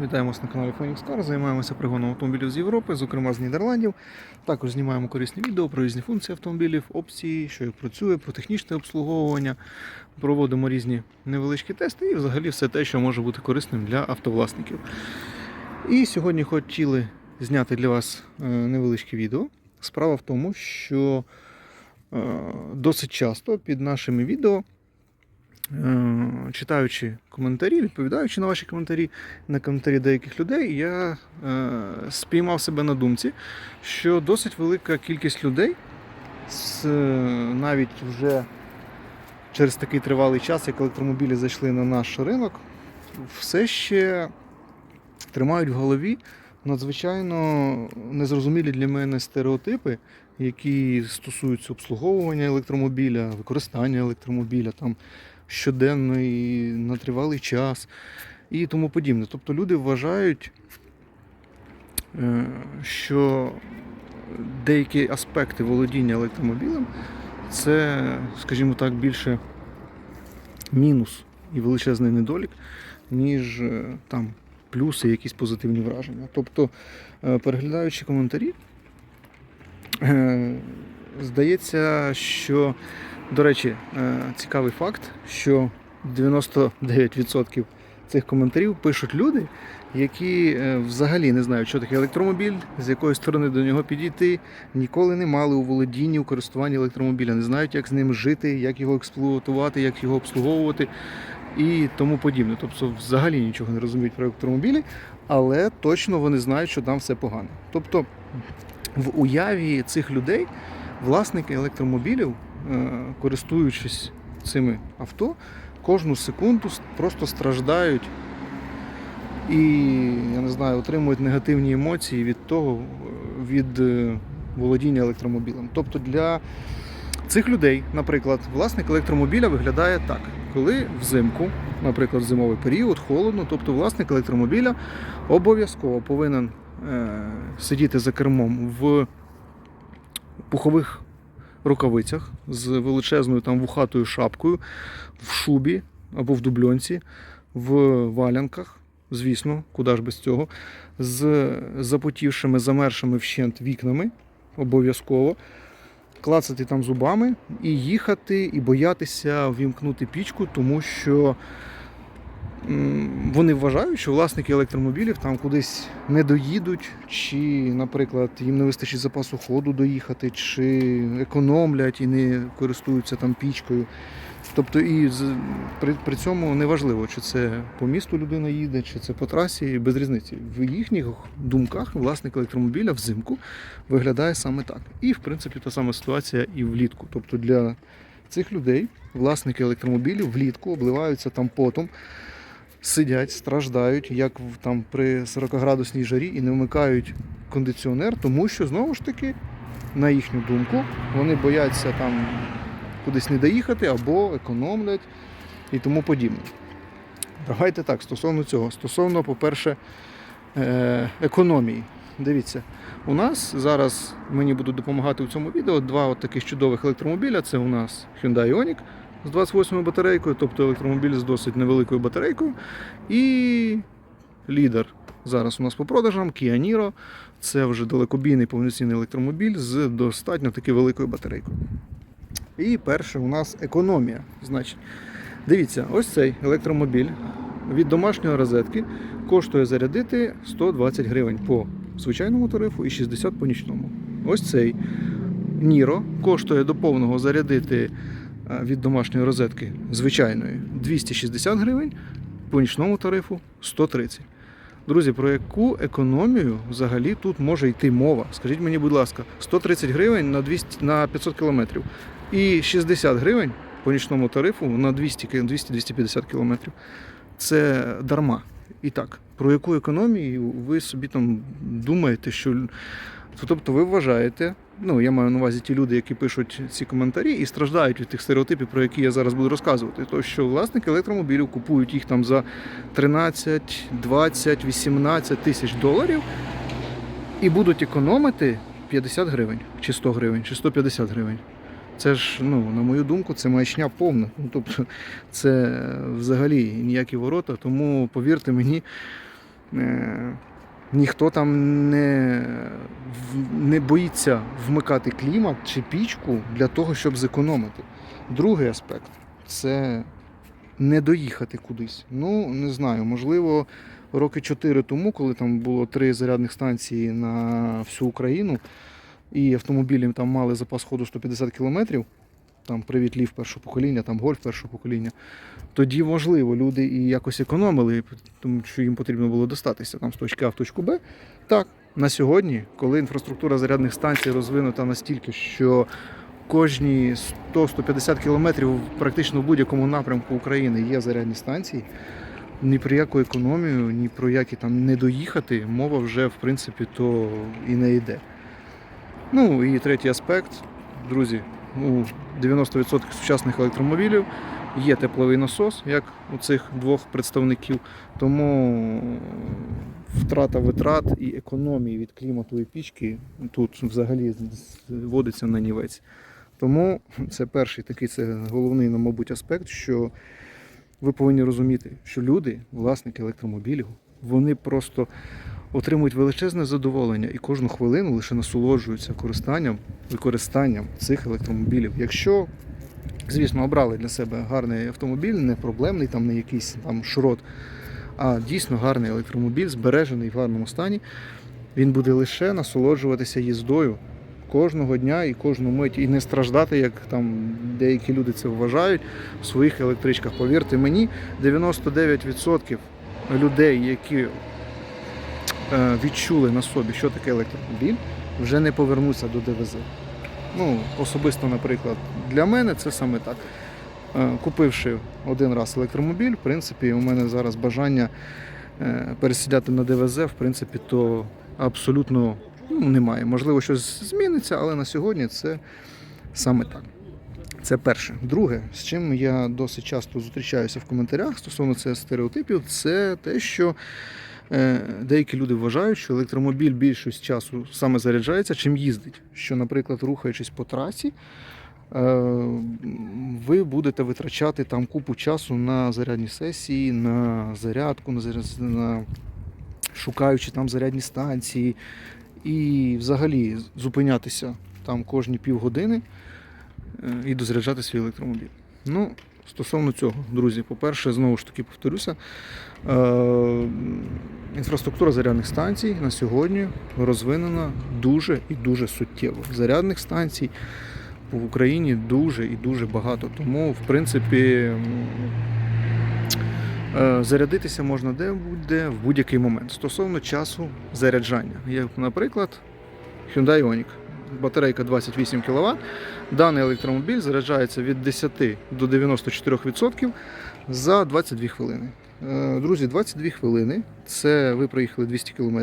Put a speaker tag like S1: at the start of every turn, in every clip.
S1: Вітаємо на каналі Phoenix Car. Займаємося пригоном автомобілів з Європи, зокрема з Нідерландів. Також знімаємо корисні відео про різні функції автомобілів, опції, що як працює, про технічне обслуговування. Проводимо різні невеличкі тести і взагалі все те, що може бути корисним для автовласників. І сьогодні хотіли зняти для вас е, невеличке відео. Справа в тому, що е, досить часто під нашими відео читаючи коментарі, відповідаючи на ваші коментарі, на коментарі деяких людей, я е, спіймав себе на думці, що досить велика кількість людей з, е, навіть вже через такий тривалий час, як електромобілі зайшли на наш ринок, все ще тримають в голові надзвичайно незрозумілі для мене стереотипи, які стосуються обслуговування електромобіля, використання електромобіля. там щоденний на тривалий час і тому подібне. Тобто люди вважають, е, що деякі аспекти володіння електромобілем це, скажімо так, більше мінус і величезний недолік, ніж е, там плюси, якісь позитивні враження. Тобто, е, переглядаючи коментарі, здається, що до речі, е, цікавий факт, що 99% цих коментарів пишуть люди, які е, взагалі не знають, що таке електромобіль, з якої сторони до нього підійти, ніколи не мали у володінні у користуванні електромобіля, не знають, як з ним жити, як його експлуатувати, як його обслуговувати і тому подібне. Тобто, взагалі нічого не розуміють про електромобілі, але точно вони знають, що там все погано. Тобто, в уяві цих людей власники електромобілів користуючись цими авто, кожну секунду просто страждають і, я не знаю, отримують негативні емоції від того, від е, володіння електромобілем. Тобто для цих людей, наприклад, власник електромобіля виглядає так, коли взимку, наприклад, в зимовий період, холодно, тобто власник електромобіля обов'язково повинен е, сидіти за кермом в пухових рукавицях з величезною там вухатою шапкою, в шубі або в дубльонці, в валянках, звісно, куди ж без цього, з запотівшими, замершими вщент вікнами, обов'язково. Клацати там зубами і їхати, і боятися вімкнути пічку, тому що вони вважають, що власники електромобілів там кудись не доїдуть, чи, наприклад, їм не вистачить запасу ходу доїхати, чи економлять і не користуються там пічкою. Тобто і при, при цьому неважливо, чи це по місту людина їде, чи це по трасі, без різниці. В їхніх думках власник електромобіля взимку виглядає саме так. І, в принципі, та сама ситуація і влітку. Тобто для цих людей власники електромобілів влітку обливаються там потом сидять, страждають, як там при 40-градусній жарі і не вмикають кондиціонер, тому що знову ж таки, на їхню думку, вони бояться там кудись не доїхати або економлять і тому подібне. Давайте так, стосовно цього. Стосовно, по-перше, е, економії. Дивіться, у нас зараз мені будуть допомагати в цьому відео два от таких чудових електромобіля. Це у нас Hyundai Ioniq з 28 батарейкою, тобто електромобіль з досить невеликою батарейкою. І лідер зараз у нас по продажам Kia Niro. Це вже далекобійний повноцінний електромобіль з достатньо таки великою батарейкою. І перше у нас економія. Значить, дивіться, ось цей електромобіль від домашньої розетки коштує зарядити 120 гривень по звичайному тарифу і 60 по нічному. Ось цей Ніро коштує до повного зарядити від домашньої розетки звичайної 260 гривень, по нічному тарифу 130. Друзі, про яку економію взагалі тут може йти мова? Скажіть мені, будь ласка, 130 гривень на 200, на 500 кілометрів і 60 гривень по нічному тарифу на 200 ки- 200-250 кілометрів. Це дарма. І так, про яку економію ви собі там думаєте, що тобто ви вважаєте, ну я маю на увазі ті люди, які пишуть ці коментарі і страждають від тих стереотипів, про які я зараз буду розказувати, то що власники електромобілів купують їх там за 13, 20, 18 тисяч доларів і будуть економити 50 гривень, чи 100 гривень, чи 150 гривень. Це ж, ну, на мою думку, це маячня повна. Ну, тобто, це взагалі ніякі ворота. Тому повірте мені, Е, ніхто там не, не боїться вмикати клімат чи пічку для того, щоб зекономити. Другий аспект це не доїхати кудись. Ну, не знаю, можливо, роки 4 тому, коли там було три зарядних станції на всю Україну, і автомобілі там мали запас ходу 150 кілометрів, там привіт лів першого покоління, там гольф першого покоління, тоді можливо люди і якось економили, тому що їм потрібно було достатися там з точки А в точку Б. Так, на сьогодні, коли інфраструктура зарядних станцій розвинута настільки, що кожні 100-150 кілометрів практично в будь-якому напрямку України є зарядні станції. Ні про яку економію, ні про які там не доїхати, мова вже в принципі то і не йде. Ну і третій аспект, друзі, у 90% сучасних електромобілів є тепловий насос, як у цих двох представників. Тому втрата витрат і економії від клімату і пічки тут взагалі вводиться на нівець. Тому це перший такий це головний, ну, мабуть, аспект, що ви повинні розуміти, що люди, власники електромобілів, вони просто отримують величезне задоволення і кожну хвилину лише насолоджуються користанням, використанням цих електромобілів. Якщо, звісно, обрали для себе гарний автомобіль, не проблемний, там не якийсь там шрот, а дійсно гарний електромобіль, збережений в гарному стані, він буде лише насолоджуватися їздою кожного дня і кожну мить, і не страждати, як там деякі люди це вважають в своїх електричках. Повірте мені, 99% людей, які відчули на собі, що таке електромобіль, вже не повернуться до ДВЗ. Ну, особисто, наприклад, для мене це саме так. Е, Купивши один раз електромобіль, в принципі, у мене зараз бажання е, пересідати на ДВЗ, в принципі, то абсолютно ну, немає. Можливо, щось зміниться, але на сьогодні це саме так. Це перше. Друге, з чим я досить часто зустрічаюся в коментарях стосовно цих стереотипів, це те, що е, деякі люди вважають, що електромобіль більшість часу саме заряджається, чим їздить. Що, наприклад, рухаючись по трасі, е, ви будете витрачати там купу часу на зарядні сесії, на зарядку, на, заряд- на шукаючи там зарядні станції, і взагалі зупинятися там кожні півгодини е, і дозаряджати свій електромобіль. Ну, стосовно цього, друзі, по-перше, знову ж таки повторюся, е, інфраструктура зарядних станцій на сьогодні розвинена дуже і дуже суттєво. Зарядних станцій в Україні дуже і дуже багато. Тому, в принципі, Е, Зарядитися можна де-будь-де в будь-який момент стосовно часу заряджання. Як, наприклад, Hyundai Ioniq. Батарейка 28 кВт. Даний електромобіль заряджається від 10 до 94% за 22 хвилини. Е, Друзі, 22 хвилини це ви проїхали 200 км,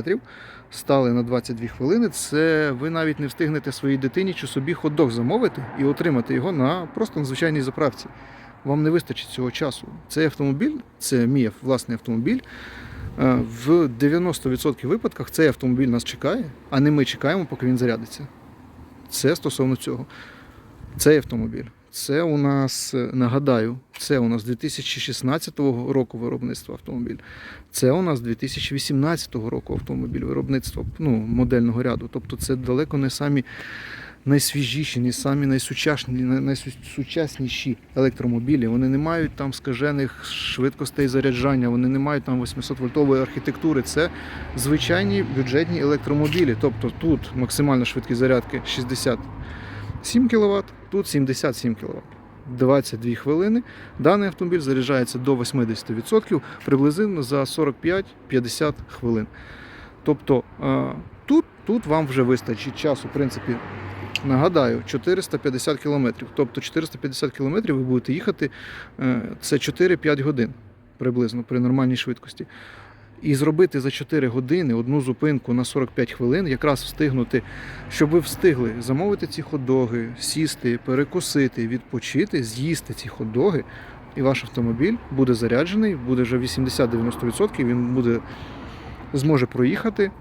S1: стали на 22 хвилини. Це ви навіть не встигнете своїй дитині чи собі хот-дог замовити і отримати його на просто на звичайній заправці вам не вистачить цього часу. Цей автомобіль, це мій власний автомобіль. е, В 90% випадках цей автомобіль нас чекає, а не ми чекаємо, поки він зарядиться. Це стосовно цього. Цей автомобіль. Це у нас, е, нагадаю, це у нас 2016 року виробництва автомобіль. Це у нас 2018 року автомобіль виробництва ну, модельного ряду. Тобто це далеко не самі найсвіжіші, не самі найсучасні, найсучасніші електромобілі. Вони не мають там скажених швидкостей заряджання, вони не мають там 800 вольтової архітектури. Це звичайні бюджетні електромобілі. Тобто тут максимальна швидкість зарядки 67 кВт, тут 77 кВт. 22 хвилини. Даний автомобіль заряджається до 80% приблизно за 45-50 хвилин. Тобто е, тут, тут вам вже вистачить часу, в принципі, нагадаю, 450 кілометрів. Тобто 450 кілометрів ви будете їхати е, це 4-5 годин приблизно при нормальній швидкості. І зробити за 4 години одну зупинку на 45 хвилин, якраз встигнути, щоб ви встигли замовити ці хот-доги, сісти, перекусити, відпочити, з'їсти ці хот-доги, і ваш автомобіль буде заряджений, буде вже 80-90%, він буде зможе проїхати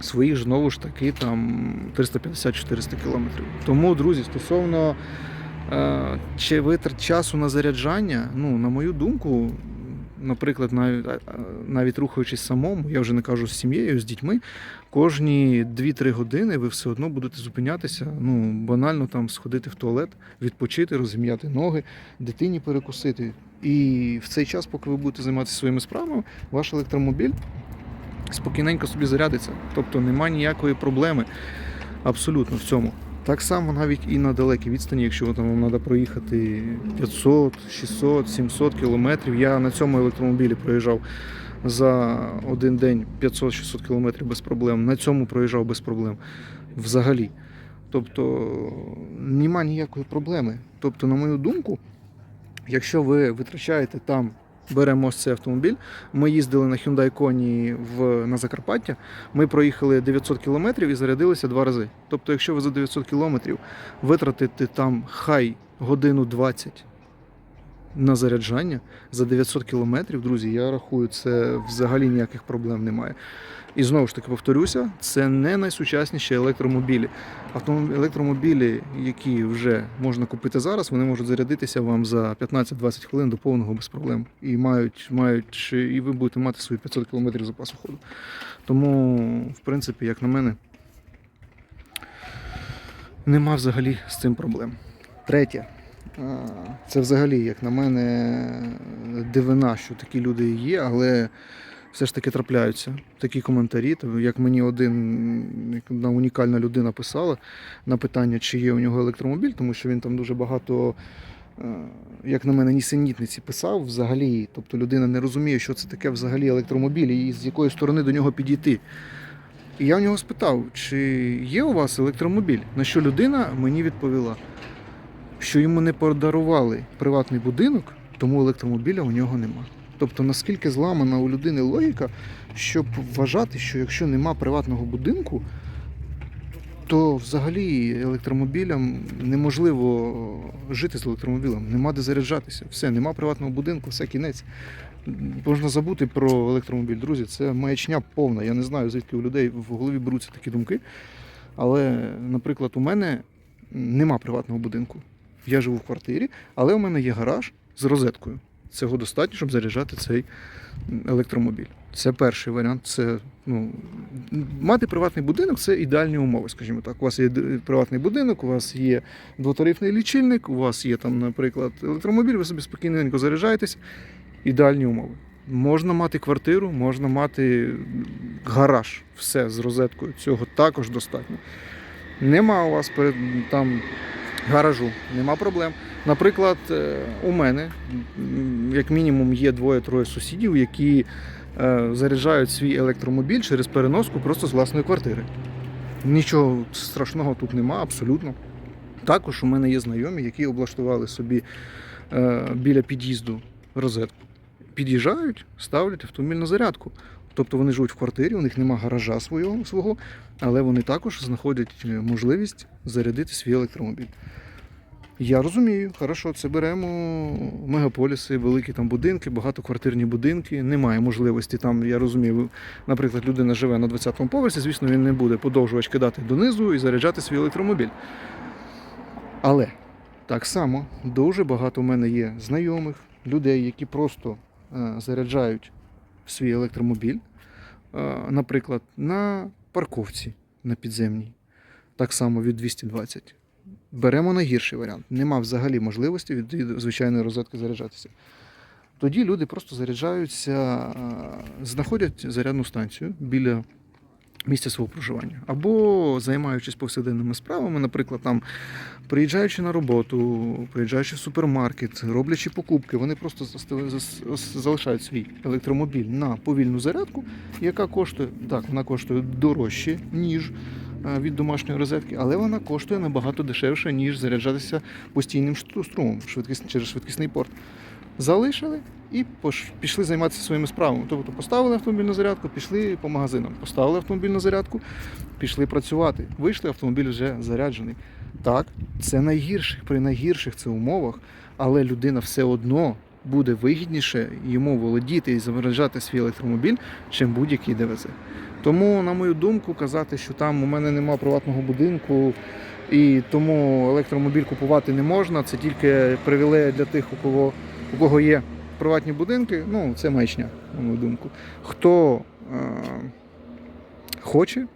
S1: своїх знову ж таки там 350-400 кілометрів. Тому, друзі, стосовно е, чи витрат часу на заряджання, ну, на мою думку, наприклад, навіть, навіть рухаючись самому, я вже не кажу з сім'єю, з дітьми, кожні 2-3 години ви все одно будете зупинятися, ну, банально там сходити в туалет, відпочити, розім'яти ноги, дитині перекусити. І в цей час, поки ви будете займатися своїми справами, ваш електромобіль спокійненько собі зарядиться. Тобто немає ніякої проблеми абсолютно в цьому. Так само навіть і на далекій відстані, якщо там вам треба проїхати 500, 600, 700 кілометрів. Я на цьому електромобілі проїжджав за один день 500-600 кілометрів без проблем. На цьому проїжджав без проблем взагалі. Тобто нема ніякої проблеми. Тобто, на мою думку, якщо ви витрачаєте там, беремо ось цей автомобіль, ми їздили на Hyundai Kona в, на Закарпаття, ми проїхали 900 кілометрів і зарядилися два рази. Тобто, якщо ви за 900 кілометрів витратите там хай годину 20 на заряджання за 900 кілометрів, друзі, я рахую, це взагалі ніяких проблем немає. І знову ж таки повторюся, це не найсучасніші електромобілі. Електромобілі, які вже можна купити зараз, вони можуть зарядитися вам за 15-20 хвилин до повного без проблем. І мають, мають, і ви будете мати свої 500 км запасу ходу. Тому, в принципі, як на мене, нема взагалі з цим проблем. Третє. Це взагалі, як на мене, дивина, що такі люди є, але все ж таки трапляються такі коментарі. Як мені один одна унікальна людина писала на питання, чи є у нього електромобіль, тому що він там дуже багато, е, як на мене, нісенітниці писав взагалі. Тобто людина не розуміє, що це таке взагалі електромобіль і з якої сторони до нього підійти. І я у нього спитав, чи є у вас електромобіль? На що людина мені відповіла, що йому не подарували приватний будинок, тому електромобіля у нього нема. Тобто наскільки зламана у людини логіка, щоб вважати, що якщо нема приватного будинку, то взагалі електромобілям неможливо жити з електромобілем, нема де заряджатися. Все, нема приватного будинку, все кінець. Можна забути про електромобіль. Друзі, це маячня повна. Я не знаю, звідки у людей в голові беруться такі думки. Але, наприклад, у мене нема приватного будинку. Я живу в квартирі, але у мене є гараж з розеткою. Цього достатньо, щоб заряджати цей електромобіль. Це перший варіант. Це ну, мати приватний будинок це ідеальні умови, скажімо так. У вас є приватний будинок, у вас є двотарифний лічильник, у вас є там, наприклад, електромобіль, ви собі спокійненько заряджаєтесь. Ідеальні умови. Можна мати квартиру, можна мати гараж, все з розеткою. Цього також достатньо. Нема у вас там гаражу, нема проблем. Наприклад, е, у мене, як мінімум, є двоє-троє сусідів, які е, заряджають свій електромобіль через переноску просто з власної квартири. Нічого страшного тут нема, абсолютно. Також у мене є знайомі, які облаштували собі е, біля під'їзду розетку. Під'їжджають, ставлять автомобіль на зарядку. Тобто вони живуть в квартирі, у них нема гаража свого, свого але вони також знаходять е, можливість зарядити свій електромобіль. Я розумію, хорошо, це беремо мегаполіси, великі там будинки, багатоквартирні будинки. Немає можливості там, я розумію, наприклад, людина живе на 20-му поверсі, звісно, він не буде подовжувач кидати донизу і заряджати свій електромобіль. Але так само дуже багато в мене є знайомих, людей, які просто е, заряджають свій електромобіль, е, наприклад, на парковці на підземній, так само від 220. Беремо найгірший варіант. Нема взагалі можливості від, звичайної розетки заряджатися. Тоді люди просто заряджаються, е, знаходять зарядну станцію біля місця свого проживання. Або займаючись повсякденними справами, наприклад, там приїжджаючи на роботу, приїжджаючи в супермаркет, роблячи покупки, вони просто залишають свій електромобіль на повільну зарядку, яка коштує, так, вона коштує дорожче, ніж е, від домашньої розетки, але вона коштує набагато дешевше, ніж заряджатися постійним струмом через швидкісний порт. Залишили і пішли займатися своїми справами. Тобто поставили автомобіль на зарядку, пішли по магазинам. Поставили автомобіль на зарядку, пішли працювати. Вийшли, автомобіль вже заряджений. Так, це найгірших, при найгірших це умовах, але людина все одно буде вигідніше йому володіти і заряджати свій електромобіль, чим будь-який ДВЗ. Тому, на мою думку, казати, що там у мене немає приватного будинку і тому електромобіль купувати не можна, це тільки привілея для тих, у кого, у кого є приватні будинки, ну це маячня, на мою думку. Хто е, хоче,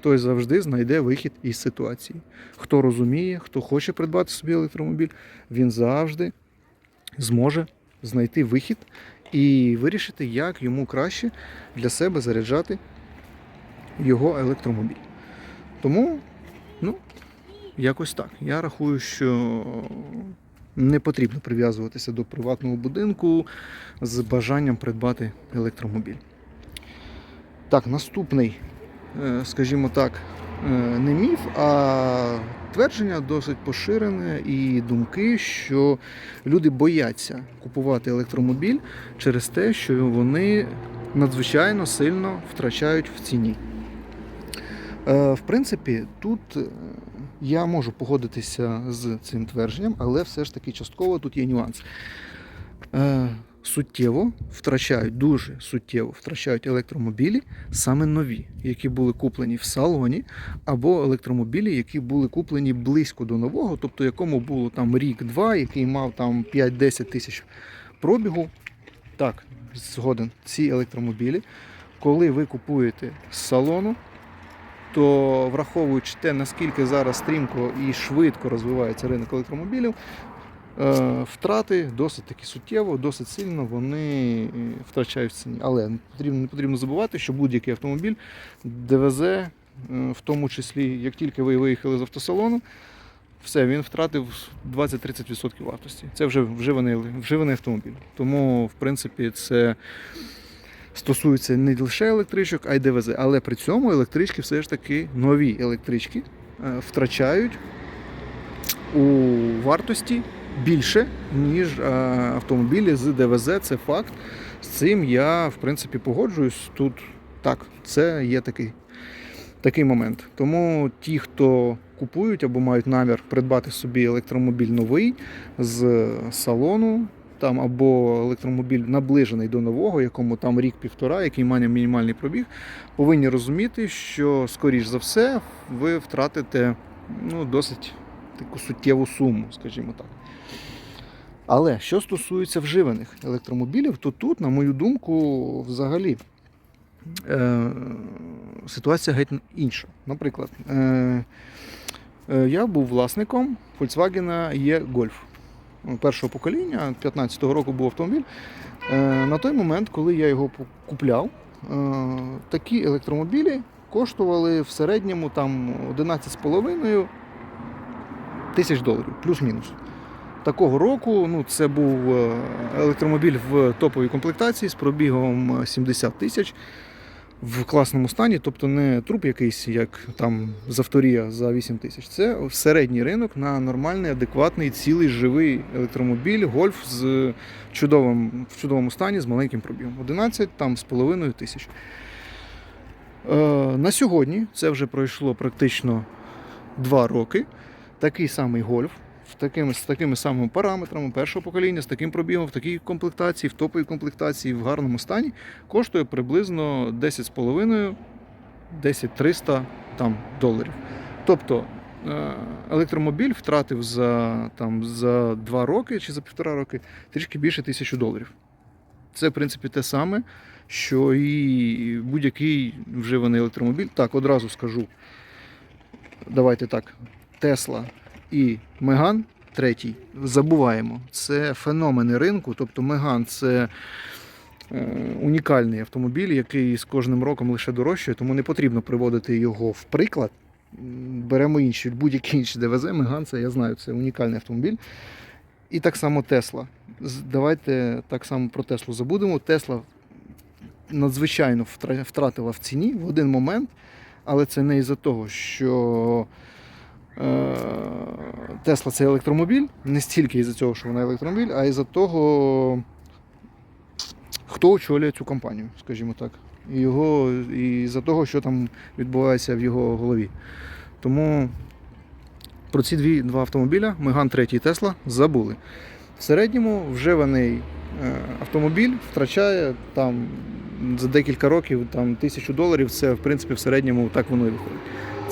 S1: той завжди знайде вихід із ситуації. Хто розуміє, хто хоче придбати собі електромобіль, він завжди зможе знайти вихід і вирішити, як йому краще для себе заряджати його електромобіль. Тому, ну, якось так. Я рахую, що не потрібно прив'язуватися до приватного будинку з бажанням придбати електромобіль. Так, наступний, е, скажімо так, е, не міф, а твердження досить поширене і думки, що люди бояться купувати електромобіль через те, що вони надзвичайно сильно втрачають в ціні. Е, В принципі, тут я можу погодитися з цим твердженням, але все ж таки частково тут є нюанс. Е, Суттєво втрачають, дуже суттєво втрачають електромобілі саме нові, які були куплені в салоні, або електромобілі, які були куплені близько до нового, тобто якому було там рік-два, який мав там 5-10 тисяч пробігу. Так, згоден, ці електромобілі, коли ви купуєте з салону, то враховуючи те, наскільки зараз стрімко і швидко розвивається ринок електромобілів, е, втрати досить таки суттєво, досить сильно вони е, втрачають ціні. Але не потрібно, не потрібно забувати, що будь-який автомобіль ДВЗ, е, в тому числі, як тільки ви виїхали з автосалону, все, він втратив 20-30% вартості. Це вже вживаний, вживаний автомобіль. Тому, в принципі, це стосується не лише електричок, а й ДВЗ. Але при цьому електрички все ж таки нові електрички е, втрачають у вартості більше, ніж е, автомобілі з ДВЗ. Це факт. З цим я, в принципі, погоджуюсь. Тут так, це є такий, такий момент. Тому ті, хто купують або мають намір придбати собі електромобіль новий з салону, там або електромобіль наближений до нового, якому там рік-півтора, який має мінімальний пробіг, повинні розуміти, що, скоріш за все, ви втратите ну, досить таку суттєву суму, скажімо так. Але що стосується вживаних електромобілів, то тут, на мою думку, взагалі е, ситуація геть інша. Наприклад, е, е, я був власником Volkswagen E-Golf першого покоління, 15-го року був автомобіль. Е, На той момент, коли я його купляв, е, такі електромобілі коштували в середньому там 11,5 тисяч доларів, плюс-мінус. Такого року ну, це був е, електромобіль в топовій комплектації з пробігом 70 тисяч в класному стані, тобто не труп якийсь, як там авторія за 8 тисяч. Це середній ринок на нормальний, адекватний, цілий живий електромобіль, гольф з чудовим, в чудовому стані з маленьким пробігом. 11 там з половиною тисяч. Е, на сьогодні це вже пройшло практично 2 роки. Такий самий гольф. В такими, з такими самими параметрами першого покоління, з таким пробігом, в такій комплектації, в топовій комплектації, в гарному стані, коштує приблизно 10,5 10-300 там, доларів. Тобто е, електромобіль втратив за, там, за 2 роки чи за півтора роки трішки більше тисячі доларів. Це, в принципі, те саме, що і будь-який вживаний електромобіль. Так, одразу скажу. Давайте так. Тесла і Меган третій забуваємо. Це феномени ринку. Тобто Меган це е, унікальний автомобіль, який з кожним роком лише дорожчає, тому не потрібно приводити його в приклад. Беремо інші, будь-які інші ДВЗ, Меган, це я знаю, це унікальний автомобіль. І так само Тесла. Давайте так само про Теслу забудемо. Тесла надзвичайно втратила в ціні в один момент, але це не із-за того, що Тесла це електромобіль, не стільки із-за цього, що вона електромобіль, а із-за того, хто очолює цю компанію, скажімо так. І його, і за того, що там відбувається в його голові. Тому про ці дві, два автомобіля, Меган 3 і Тесла, забули. В середньому вживаний е, автомобіль втрачає там за декілька років там, тисячу доларів. Це в принципі в середньому так воно і виходить.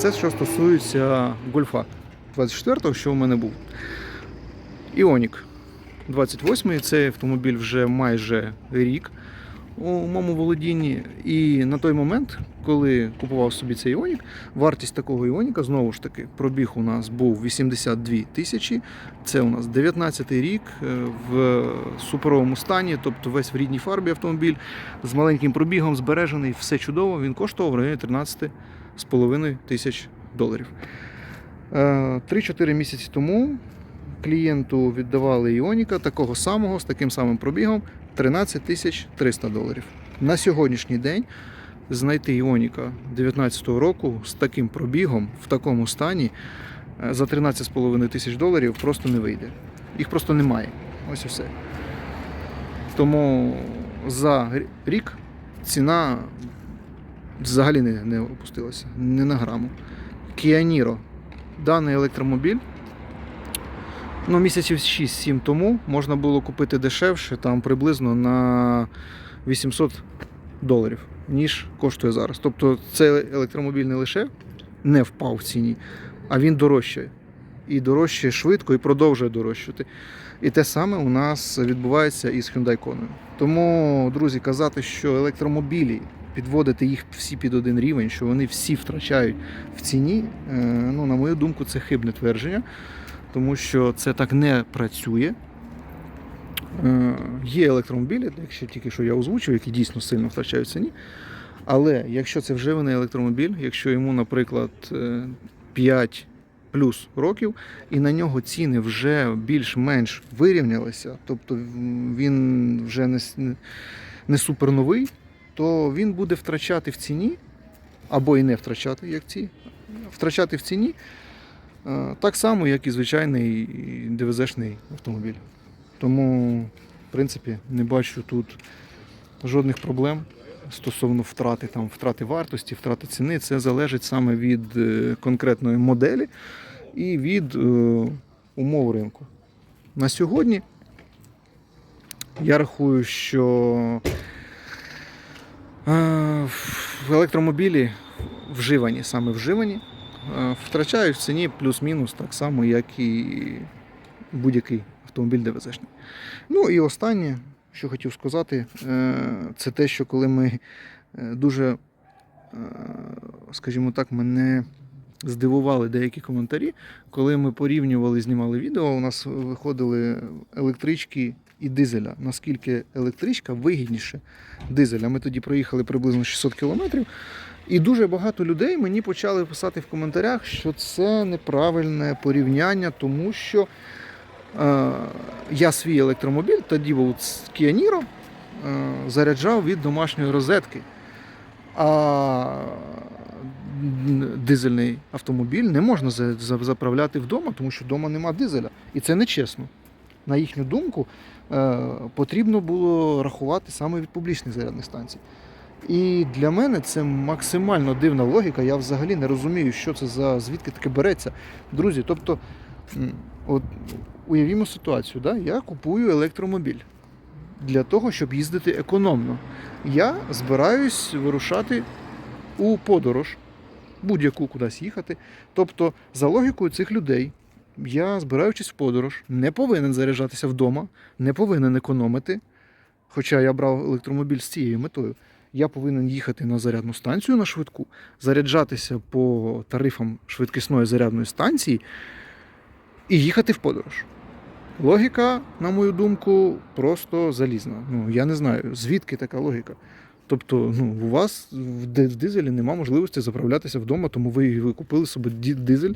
S1: Це що стосується гольфа 24-го, що в мене був. Іонік. 28-й, цей автомобіль вже майже рік у моєму володінні. І на той момент, коли купував собі цей Іонік, вартість такого Іоніка, знову ж таки, пробіг у нас був 82 тисячі. Це у нас 19-й рік е, в суперовому стані, тобто весь в рідній фарбі автомобіль з маленьким пробігом, збережений, все чудово. Він коштував в районі 13,5 тисяч доларів. Е, 3-4 місяці тому клієнту віддавали Іоніка такого самого з таким самим пробігом 13 тисяч 300 доларів. На сьогоднішній день знайти Іоніка 2019 року з таким пробігом в такому стані е, за 13,5 тисяч доларів просто не вийде. Їх просто немає. Ось і все. Тому за рік ціна взагалі не, не опустилася, не на граму. Niro. Даний електромобіль Ну, місяців 6-7 тому можна було купити дешевше, там приблизно на 800 доларів, ніж коштує зараз. Тобто цей електромобіль не лише не впав в ціні, а він дорожчає. І дорожчає швидко і продовжує дорожчати. І те саме у нас відбувається із Hyundai Kona. Тому, друзі, казати, що електромобілі, підводити їх всі під один рівень, що вони всі втрачають в ціні, е, ну, на мою думку, це хибне твердження тому що це так не працює. Е, Є електромобілі, якщо тільки що я озвучив, які дійсно сильно втрачають ціні. Але якщо це вживаний електромобіль, якщо йому, наприклад, е, 5 плюс років, і на нього ціни вже більш-менш вирівнялися, тобто він вже не, не- не супер новий, то він буде втрачати в ціні, або і не втрачати, як ці, втрачати в ціні Е, Так само, як і звичайний ДВЗ-шний автомобіль. Тому, в принципі, не бачу тут жодних проблем стосовно втрати, там, втрати вартості, втрати ціни. Це залежить саме від е, конкретної моделі і від е, умов ринку. На сьогодні я рахую, що е, в електромобілі вживані, саме вживані, е, втрачають в ціні плюс-мінус так само, як і будь-який автомобіль ДВЗшний. Ну і останнє, що хотів сказати, це те, що коли ми дуже, скажімо так, мене здивували деякі коментарі, коли ми порівнювали, знімали відео, у нас виходили електрички і дизеля. Наскільки електричка вигідніше дизеля. Ми тоді проїхали приблизно 600 кілометрів. І дуже багато людей мені почали писати в коментарях, що це неправильне порівняння, тому що е, я свій електромобіль, тоді був Kia Niro, е, заряджав від домашньої розетки. А дизельний автомобіль не можна за- за- заправляти вдома, тому що вдома нема дизеля. І це нечесно. На їхню думку, е, потрібно було рахувати саме від публічних зарядних станцій. І для мене це максимально дивна логіка. Я взагалі не розумію, що це за звідки таке береться. Друзі, тобто, от уявімо ситуацію, да? я купую електромобіль для того, щоб їздити економно. Я збираюсь вирушати у подорож, будь-яку кудись їхати. Тобто, за логікою цих людей, я, збираючись в подорож, не повинен заряджатися вдома, не повинен економити. Хоча я брав електромобіль з цією метою. Я повинен їхати на зарядну станцію на швидку, заряджатися по тарифам швидкісної зарядної станції і їхати в подорож. Логіка, на мою думку, просто залізна. Ну, я не знаю, звідки така логіка. Тобто, ну, у вас в дизелі нема можливості заправлятися вдома, тому ви, ви купили собі дизель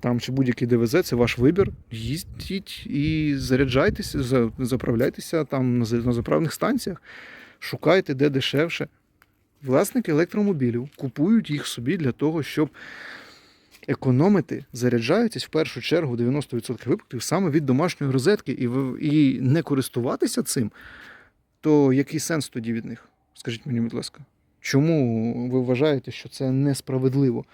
S1: там чи будь-який ДВЗ, це ваш вибір. Їздіть і заряджайтеся, заправляйтеся там на, заправних станціях, шукайте, де дешевше. Власники електромобілів купують їх собі для того, щоб економити, заряджаючись в першу чергу 90% випадків саме від домашньої розетки і, і не користуватися цим, то який сенс тоді від них? Скажіть мені, будь ласка, чому ви вважаєте, що це несправедливо?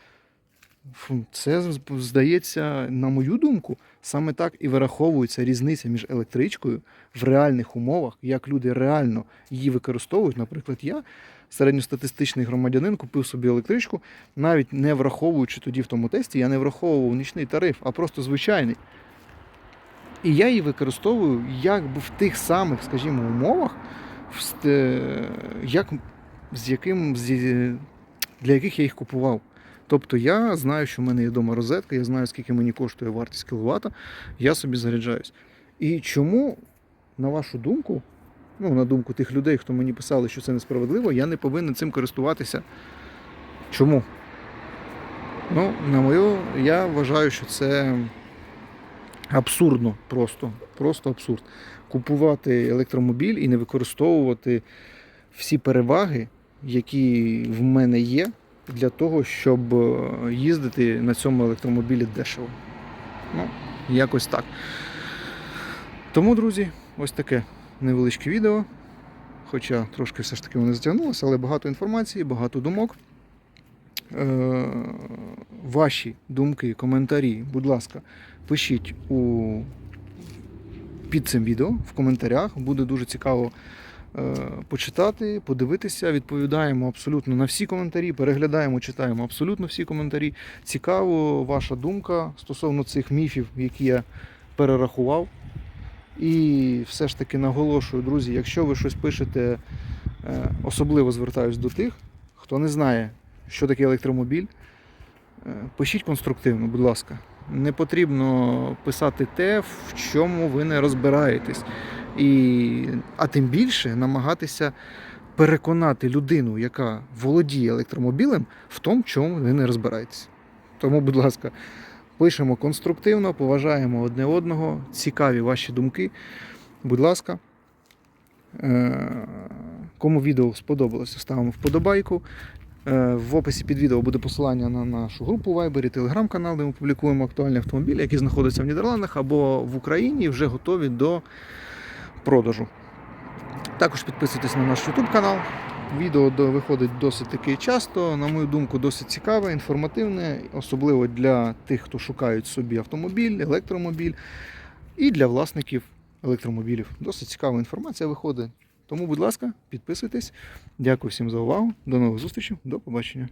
S1: Це здається, на мою думку, саме так і вираховується різниця між електричкою в реальних умовах, як люди реально її використовують. Наприклад, я, середньостатистичний громадянин, купив собі електричку, навіть не враховуючи тоді в тому тесті, я не враховував нічний тариф, а просто звичайний. І я її використовую якби в тих самих, скажімо, умовах, як, з яким, з- для яких я їх купував. Тобто я знаю, що в мене є вдома розетка, я знаю, скільки мені коштує вартість кіловата, я собі заряджаюсь. І чому, на вашу думку, ну, на думку тих людей, хто мені писали, що це несправедливо, я не повинен цим користуватися. Чому? Ну, на мою, я вважаю, що це абсурдно просто. Просто абсурд. Купувати електромобіль і не використовувати всі переваги, які в мене є, для того, щоб е, їздити на цьому електромобілі дешево. Ну, якось так. Тому, друзі, ось таке невеличке відео. Хоча трошки все ж таки воно затягнулося, але багато інформації, багато думок. Е, ваші думки, коментарі, будь ласка, пишіть у... під цим відео в коментарях. Буде дуже цікаво е, почитати, подивитися. Відповідаємо абсолютно на всі коментарі, переглядаємо, читаємо абсолютно всі коментарі. Цікаво ваша думка стосовно цих міфів, які я перерахував. І все ж таки наголошую, друзі, якщо ви щось пишете, е, особливо звертаюсь до тих, хто не знає, що таке електромобіль, е, пишіть конструктивно, будь ласка. Не потрібно писати те, в чому ви не розбираєтесь. І, а тим більше намагатися переконати людину, яка володіє електромобілем, в тому, чому ви не розбираєтесь. Тому, будь ласка, пишемо конструктивно, поважаємо одне одного, цікаві ваші думки. Будь ласка. Е, Кому відео сподобалося, ставимо вподобайку. Е, В описі під відео буде посилання на нашу групу Viber і телеграм-канал, де ми публікуємо актуальні автомобілі, які знаходяться в Нідерландах або в Україні і вже готові до продажу. Також підписуйтесь на наш YouTube канал. Відео виходить досить таки часто, на мою думку, досить цікаве, інформативне, особливо для тих, хто шукають собі автомобіль, електромобіль, і для власників електромобілів. Досить цікава інформація виходить. Тому, будь ласка, підписуйтесь. Дякую всім за увагу. До нових зустрічей. До побачення.